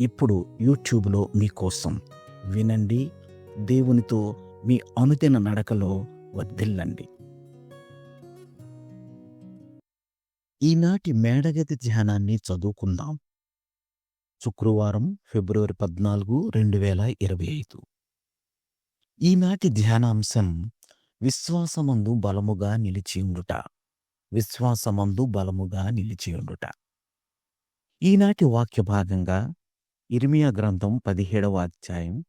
ఇప్పుడు యూట్యూబ్లో మీకోసం వినండి దేవునితో మీ అనుదిన నడకలో వర్ధిల్లండి. ఈనాటి మేడగది ధ్యానాన్ని చదువుకుందాం. శుక్రవారం ఫిబ్రవరి పద్నాలుగు రెండు వేల ఇరవై ఐదు. ఈనాటి ధ్యానాంశం విశ్వాసమందు బలముగా నిలిచి ఉండుట. విశ్వాసమందు బలముగా నిలిచి ఉండుట. ఈనాటి వాక్య భాగంగా ఇర్మియా గ్రంథం పదిహేడవ అధ్యాయం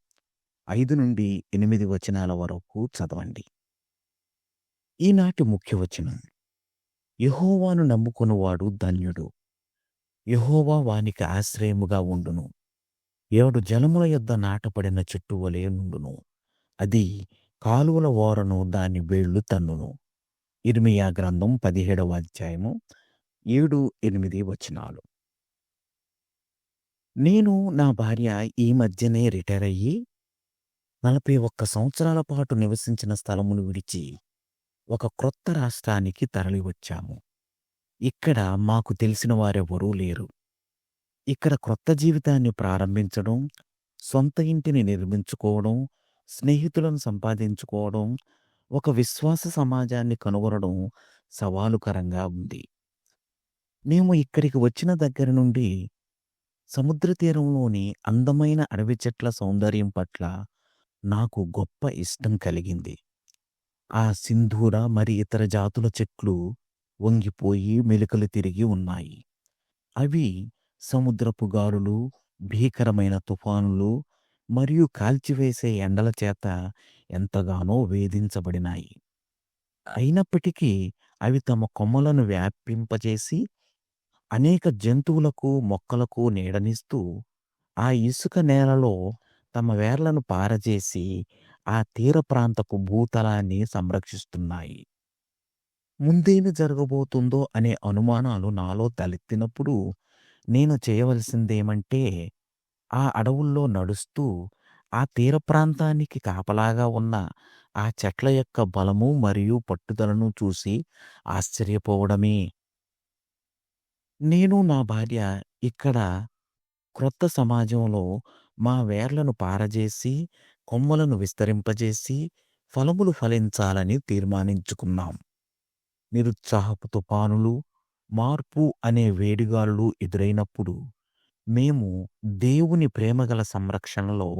ఐదు నుండి ఎనిమిది వచనాల వరకు చదవండి. ఈనాటి ముఖ్య వచనం. యహోవాను నమ్ముకునివాడు ధన్యుడు. యహోవా వానికి ఆశ్రయముగా ఉండును. ఏడు జలముల యొద్ద నాటపడిన చెట్టు వలె నుండును. అది కాలువల ఓరను దాని వేళ్ళు తన్నును. ఇర్మియా గ్రంథం పదిహేడవ అధ్యాయము ఏడు ఎనిమిది వచనాలు. నేను నా భార్య ఈ మధ్యనే రిటైర్ అయ్యి నలభై ఒక్క సంవత్సరాల పాటు నివసించిన స్థలమును విడిచి ఒక క్రొత్త రాష్ట్రానికి తరలి వచ్చాము ఇక్కడ మాకు తెలిసిన వారెవరూ లేరు. ఇక్కడ క్రొత్త జీవితాన్ని ప్రారంభించడం సొంత ఇంటిని నిర్మించుకోవడం స్నేహితులను సంపాదించుకోవడం ఒక విశ్వాస సమాజాన్ని కనుగొనడం సవాలుకరంగా ఉంది. మేము ఇక్కడికి వచ్చిన దగ్గర నుండి సముద్ర తీరంలోని అందమైన అడవి చెట్ల సౌందర్యం పట్ల నాకు గొప్ప ఇష్టం కలిగింది. ఆ సింధూర మరి ఇతర జాతుల చెట్లు వంగిపోయి మెలికలు తిరిగి ఉన్నాయి. అవి సముద్రపు గాలులు భీకరమైన తుఫానులు మరియు కాల్చివేసే ఎండల చేత ఎంతగానో వేధించబడినాయి. అయినప్పటికీ అవి తమ కొమ్మలను వ్యాపింపజేసి అనేక జంతువులకు మొక్కలకు నీడనిస్తూ ఆ ఇసుక నేలలో తమ వేర్లను పారజేసి ఆ తీర ప్రాంతపు భూతలాన్ని సంరక్షిస్తున్నాయి. ముందేమి జరగబోతుందో అనే అనుమానాలు నాలో తలెత్తినప్పుడు నేను చేయవలసిందేమంటే ఆ అడవుల్లో నడుస్తూ ఆ తీర ప్రాంతానికి కాపలాగా ఉన్న ఆ చెట్ల యొక్క బలము మరియు పట్టుదలను చూసి ఆశ్చర్యపోవడమే. నేను నా భార్య ఇక్కడ క్రొత్త సమాజంలో మా వేర్లను పారజేసి కొమ్మలను విస్తరింపజేసి ఫలములు ఫలించాలని తీర్మానించుకున్నాం. నిరుత్సాహపు తుఫానులు మార్పు అనే వేడిగాలులు ఎదురైనప్పుడు మేము దేవుని ప్రేమగల సంరక్షణలో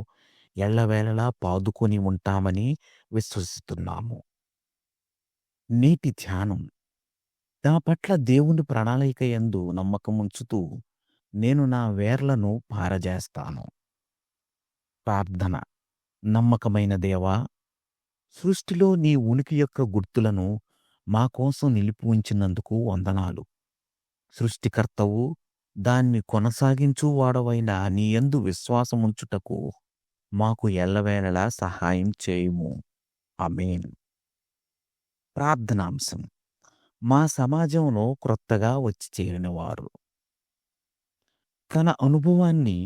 ఎల్లవేళలా పాదుకొని ఉంటామని విశ్వసిస్తున్నాము. నీటి ధ్యానం నా పట్ల దేవుని ప్రణాళిక యందు నమ్మకం ఉంచుతూ నేను నా వేర్లను పారజేస్తాను. ప్రార్థన. నమ్మకమైన దేవా సృష్టిలో నీ ఉనికి యొక్క గుర్తులను మా కోసం నిలిపి ఉంచినందుకు వందనాలు. సృష్టికర్తవు దాన్ని కొనసాగించు వాడవైన నీ యందు విశ్వాసముంచుటకు మాకు ఎల్లవేళలా సహాయం చేయుము. అమేన్ ప్రార్థనాంశం. మా సమాజంలో క్రొత్తగా వచ్చి చేరినవారు. తన అనుభవాన్ని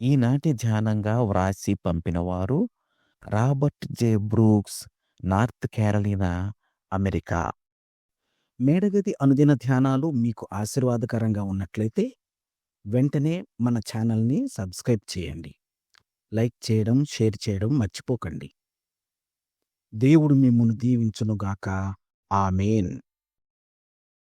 ఈనాటి ధ్యానంగా వ్రాసి పంపినవారు Robert J Brooks North Carolina America. మేడగది అనుదిన ధ్యానాలు మీకు ఆశీర్వాదకరంగా ఉన్నట్లయితే వెంటనే మన ఛానల్ని సబ్స్క్రైబ్ చేయండి. లైక్ చేయడం షేర్ చేయడం మర్చిపోకండి. దేవుడు మిమ్మల్ని దీవించునుగాక. ఆమెన్.